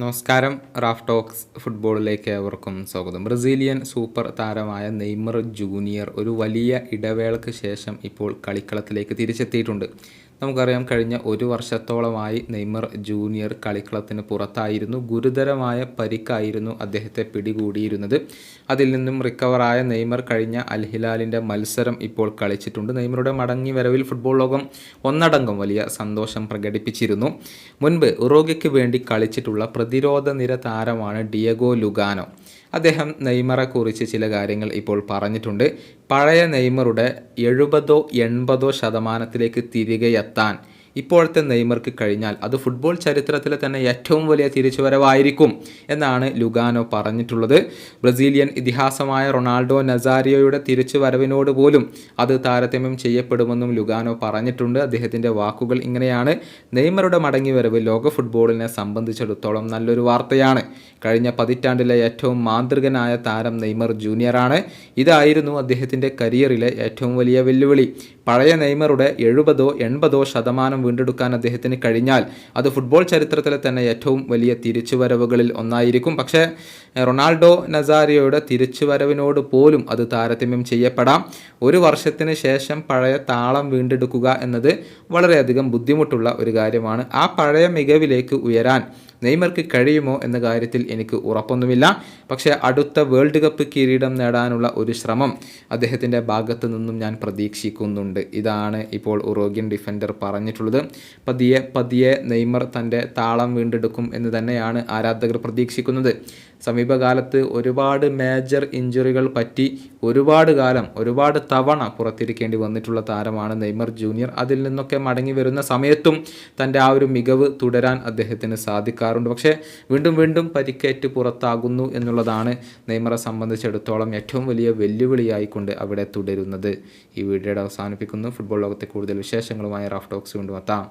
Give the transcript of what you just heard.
നമസ്കാരം Raf talks ഫുട്ബോളിലേക്ക് ഏവർക്കും സ്വാഗതം. ബ്രസീലിയൻ സൂപ്പർ താരമായ നെയ്മർ ജൂനിയർ ഒരു വലിയ ഇടവേളയ്ക്ക് ശേഷം ഇപ്പോൾ കളിക്കളത്തിലേക്ക് തിരിച്ചെത്തിയിട്ടുണ്ട്. നമുക്കറിയാം കഴിഞ്ഞ ഒരു വർഷത്തോളമായി നെയ്മർ ജൂനിയർ കളിക്കളത്തിന് പുറത്തായിരുന്നു. ഗുരുതരമായ പരിക്കായിരുന്നു അദ്ദേഹത്തെ പിടികൂടിയിരുന്നത്. അതിൽ നിന്നും റിക്കവറായ നെയ്മർ കഴിഞ്ഞ അൽ ഹിലാലിന്റെ മത്സരം ഇപ്പോൾ കളിച്ചിട്ടുണ്ട്. നെയ്മറുടെ മടങ്ങി വരവിൽ ഫുട്ബോൾ ലോകം ഒന്നടങ്കം വലിയ സന്തോഷം പ്രകടിപ്പിച്ചിരുന്നു. മുൻപ് ഉറോഗയ്ക്ക് വേണ്ടി കളിച്ചിട്ടുള്ള പ്രതിരോധ നിര താരമാണ് ഡിയഗോ ലുഗാനോ. അദ്ദേഹം നെയ്മറെ കുറിച്ച് ചില കാര്യങ്ങൾ ഇപ്പോൾ പറഞ്ഞിട്ടുണ്ട്. പഴയ നെയ്മറുടെ എഴുപതോ എൺപതോ ശതമാനത്തിലേക്ക് തിരികെ എത്താൻ ഇപ്പോഴത്തെ നെയ്മർക്ക് കഴിഞ്ഞാൽ അത് ഫുട്ബോൾ ചരിത്രത്തിലെ തന്നെ ഏറ്റവും വലിയ തിരിച്ചുവരവായിരിക്കും എന്നാണ് ലുഗാനോ പറഞ്ഞിട്ടുള്ളത്. ബ്രസീലിയൻ ഇതിഹാസമായ റൊണാൾഡോ നസാരിയോയുടെ തിരിച്ചുവരവിനോട് പോലും അത് താരതമ്യം ചെയ്യപ്പെടുമെന്നും ലുഗാനോ പറഞ്ഞിട്ടുണ്ട്. അദ്ദേഹത്തിന്റെ വാക്കുകൾ ഇങ്ങനെയാണ്. നെയ്മറുടെ മടങ്ങിവരവ് ലോക ഫുട്ബോളിനെ സംബന്ധിച്ചിടത്തോളം നല്ലൊരു വാർത്തയാണ്. കഴിഞ്ഞ പതിറ്റാണ്ടിലെ ഏറ്റവും മാന്ത്രികനായ താരം നെയ്മർ ജൂനിയറാണ് ഇതായിരുന്നു അദ്ദേഹത്തിന്റെ കരിയറിലെ ഏറ്റവും വലിയ വെല്ലുവിളി. പഴയ നെയ്മറുടെ എഴുപതോ എൺപതോ ശതമാനം വീണ്ടെടുക്കാൻ അദ്ദേഹത്തിന് കഴിഞ്ഞാൽ അത് ഫുട്ബോൾ ചരിത്രത്തിലെ തന്നെ ഏറ്റവും വലിയ തിരിച്ചുവരവുകളിൽ ഒന്നായിരിക്കും. പക്ഷേ റൊണാൾഡോ നസാരിയോയുടെ തിരിച്ചുവരവിനോട് പോലും അത് താരതമ്യം ചെയ്യപ്പെടാം. ഒരു വർഷത്തിന് ശേഷം പഴയ താളം വീണ്ടെടുക്കുക എന്നത് വളരെയധികം ബുദ്ധിമുട്ടുള്ള ഒരു കാര്യമാണ്. ആ പഴയ മികവിലേക്ക് ഉയരാൻ നെയ്മർക്ക് കഴിയുമോ എന്ന കാര്യത്തിൽ എനിക്ക് ഉറപ്പൊന്നുമില്ല. പക്ഷേ അടുത്ത വേൾഡ് കപ്പ് കിരീടം നേടാനുള്ള ഒരു ശ്രമം അദ്ദേഹത്തിന്റെ ഭാഗത്തു നിന്നും ഞാൻ പ്രതീക്ഷിക്കുന്നുണ്ട്. ഇതാണ് ഇപ്പോൾ ഉറോഗ്യൻ ഡിഫൻഡർ പറഞ്ഞിട്ടുള്ളത്. പതിയെ പതിയെ നെയ്മർ തന്റെ താളം വീണ്ടെടുക്കും എന്ന് തന്നെയാണ് ആരാധകർ പ്രതീക്ഷിക്കുന്നത്. സമീപകാലത്ത് ഒരുപാട് മേജർ ഇഞ്ചുറികൾ പറ്റി ഒരുപാട് കാലം ഒരുപാട് തവണ പുറത്തിരിക്കേണ്ടി വന്നിട്ടുള്ള താരമാണ് നെയ്മർ ജൂനിയർ അതിൽ നിന്നൊക്കെ മടങ്ങി വരുന്ന സമയത്തും തന്റെ ആ ഒരു മികവ് തുടരാൻ അദ്ദേഹത്തിന് സാധിക്കാറുണ്ട് പക്ഷേ വീണ്ടും വീണ്ടും പരിക്കേറ്റ് പുറത്താകുന്നു എന്നുള്ളതാണ് നെയ്മറെ സംബന്ധിച്ചിടത്തോളം ഏറ്റവും വലിയ വെല്ലുവിളിയായിക്കൊണ്ട് അവിടെ തുടരുന്നത്. ഈ വീഡിയോയുടെ അവസാനിപ്പിക്കുന്നു. ഫുട്ബോൾ ലോകത്തെ കൂടുതൽ വിശേഷങ്ങളുമായി റാഫ് ടോക്സ് കൊണ്ടുവെത്താം